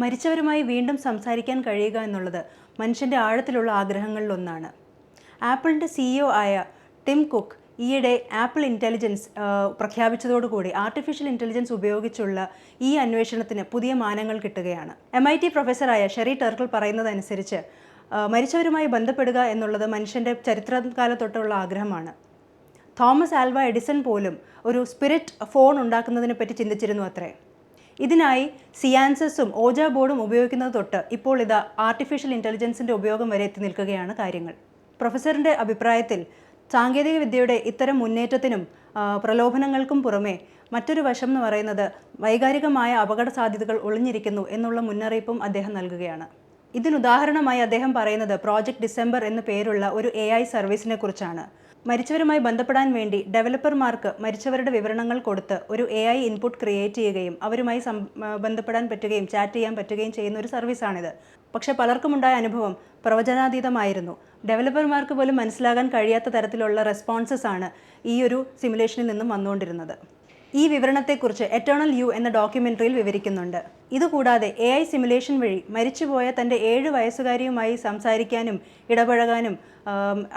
മരിച്ചവരുമായി വീണ്ടും സംസാരിക്കാൻ കഴിയുക എന്നുള്ളത് മനുഷ്യന്റെ ആഴത്തിലുള്ള ആഗ്രഹങ്ങളിലൊന്നാണ്. ആപ്പിളിന്റെ സിഇഒ ആയ ടിം കുക്ക് ഈയിടെ ആപ്പിൾ ഇന്റലിജൻസ് പ്രഖ്യാപിച്ചതോടുകൂടി ആർട്ടിഫിഷ്യൽ ഇന്റലിജൻസ് ഉപയോഗിച്ചുള്ള ഈ അന്വേഷണത്തിന് പുതിയ മാനങ്ങൾ കിട്ടുകയാണ്. എം ഐ ടി പ്രൊഫസറായ ഷെറി ടെർക്കിൾ പറയുന്നതനുസരിച്ച് മരിച്ചവരുമായി ബന്ധപ്പെടുക എന്നുള്ളത് മനുഷ്യന്റെ ചരിത്രകാല തൊട്ടുള്ള ആഗ്രഹമാണ്. തോമസ് ആൽവ എഡിസൺ പോലും ഒരു സ്പിരിറ്റ് ഫോൺ ഉണ്ടാക്കുന്നതിനെ പറ്റി ചിന്തിച്ചിരുന്നു അത്രേ. ഇതിനായി സിയാൻസസും ഓജ ബോർഡും ഉപയോഗിക്കുന്നത് തൊട്ട് ഇപ്പോൾ ഇത് ആർട്ടിഫിഷ്യൽ ഇന്റലിജൻസിന്റെ ഉപയോഗം വരെ എത്തി നിൽക്കുകയാണ് കാര്യങ്ങൾ. പ്രൊഫസറിന്റെ അഭിപ്രായത്തിൽ സാങ്കേതിക വിദ്യയുടെ ഇത്തരം മുന്നേറ്റത്തിനും പ്രലോഭനങ്ങൾക്കും പുറമെ മറ്റൊരു വശം എന്ന് പറയുന്നത് വൈകാരികമായ അപകട സാധ്യതകൾ ഒളിഞ്ഞിരിക്കുന്നു എന്നുള്ള മുന്നറിയിപ്പും അദ്ദേഹം നൽകുകയാണ്. ഇതിനുദാഹരണമായി അദ്ദേഹം പറയുന്നത് പ്രോജക്റ്റ് ഡിസംബർ എന്നു പേരുള്ള ഒരു എ ഐ സർവീസിനെ കുറിച്ചാണ്. മരിച്ചവരുമായി ബന്ധപ്പെടാൻ വേണ്ടി ഡെവലപ്പർമാർക്ക് മരിച്ചവരുടെ വിവരണങ്ങൾ കൊടുത്ത് ഒരു എ ഐ ഇൻപുട്ട് ക്രിയേറ്റ് ചെയ്യുകയും അവരുമായി ബന്ധപ്പെടാൻ പറ്റുകയും ചാറ്റ് ചെയ്യാൻ പറ്റുകയും ചെയ്യുന്ന ഒരു സർവീസാണിത് പക്ഷേ പലർക്കുമുണ്ടായ അനുഭവം പ്രവചനാതീതമായിരുന്നു. ഡെവലപ്പർമാർക്ക് പോലും മനസ്സിലാകാൻ കഴിയാത്ത തരത്തിലുള്ള റെസ്പോൺസസ് ആണ് ഈ ഒരു സിമുലേഷനിൽ നിന്നും വന്നുകൊണ്ടിരുന്നത്. ഈ വിവരണത്തെക്കുറിച്ച് എറ്റേണൽ യു എന്ന ഡോക്യുമെന്ററിയിൽ വിവരിക്കുന്നുണ്ട്. ഇതുകൂടാതെ എ ഐ സിമുലേഷൻ വഴി മരിച്ചുപോയ തന്റെ ഏഴ് വയസ്സുകാരിയുമായി സംസാരിക്കാനും ഇടപഴകാനും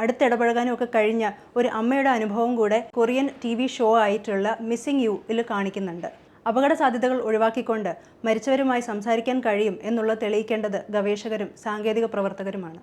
അടുത്തിടപഴകാനും ഒക്കെ കഴിഞ്ഞ ഒരു അമ്മയുടെ അനുഭവം കൂടെ കൊറിയൻ ടി ഷോ ആയിട്ടുള്ള മിസ്സിംഗ് യു ഇതിൽ കാണിക്കുന്നുണ്ട്. അപകട സാധ്യതകൾ ഒഴിവാക്കിക്കൊണ്ട് മരിച്ചവരുമായി സംസാരിക്കാൻ കഴിയും എന്നുള്ളത് തെളിയിക്കേണ്ടത് ഗവേഷകരും സാങ്കേതിക പ്രവർത്തകരുമാണ്.